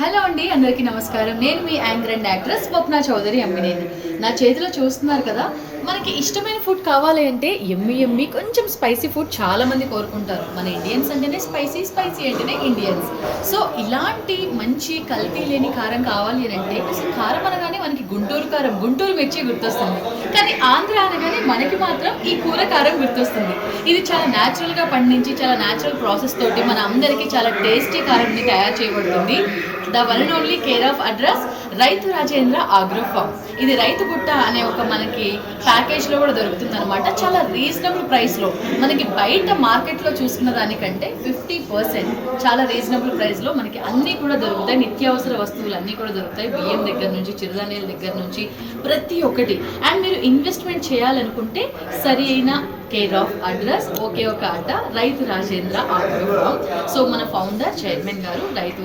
Hello అండి అందరికీ నమస్కారం. నేను మీ anchor and actress Swapna Chowdary Ammineni. నా చేతిలో చూస్తున్నారు కదా మనకి ఇష్టమైన ఫుడ్ కావాలి అంటే ఎమ్మి ఎమ్మి కొంచెం స్పైసీ ఫుడ్ చాలా మంది కోరుకుంటారు. మన ఇండియన్స్ అంటేనే స్పైసీ స్పైసీ అంటేనే ఇండియన్స్ సో ఇలాంటి మంచి కల్తీ లేని కారం కావాలి అని అంటే అసలు కారం అనగానే మనకి గుంటూరు కారం గుంటూరు మిర్చి గుర్తొస్తుంది. కానీ ఆంధ్ర అనగానే మనకి మాత్రం ఈ కూర కారం గుర్తొస్తుంది. ఇది చాలా న్యాచురల్గా పండించి చాలా న్యాచురల్ ప్రాసెస్ తోటి మన అందరికీ చాలా టేస్టీ కారంని తయారు చేయబడుతుంది. The one and only care of address Raithu Rajendra agro form ఇది రైతు గుట్ట అనే ఒక మనకి ప్యాకేజ్లో కూడా దొరుకుతుంది అనమాట చాలా రీజనబుల్ ప్రైస్లో మనకి బయట మార్కెట్లో చూసుకున్న దానికంటే ఫిఫ్టీ పర్సెంట్ చాలా రీజనబుల్ ప్రైస్లో మనకి అన్నీ కూడా దొరుకుతాయి. నిత్యావసర వస్తువులు అన్నీ కూడా దొరుకుతాయి. బియ్యం దగ్గర నుంచి చిరుధాన్యాల దగ్గర నుంచి ప్రతి ఒక్కటి. అండ్ మీరు ఇన్వెస్ట్మెంట్ చేయాలనుకుంటే సరి అయిన కేర్ ఆఫ్ అడ్రస్ ఓకే ఒక అడ్డ Raithu Rajendra auto farm. So మన ఫౌండర్ చైర్మన్ గారు రైతు